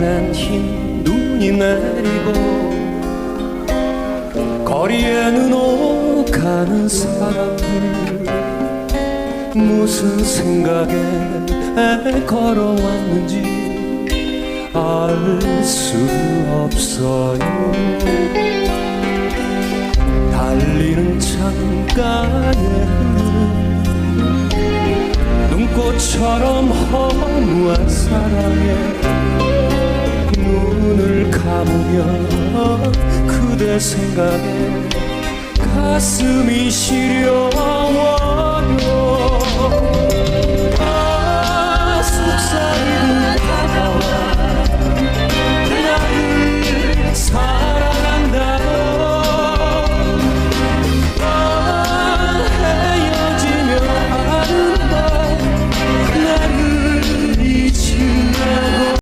오랜 흰 눈이 내리고 거리에는 오가는 사람들 무슨 생각에 걸어왔는지 알 수 없어요. 달리는 창가에 눈꽃처럼 허무한 사랑에 감으면 그대 생각에 가슴이 시려워요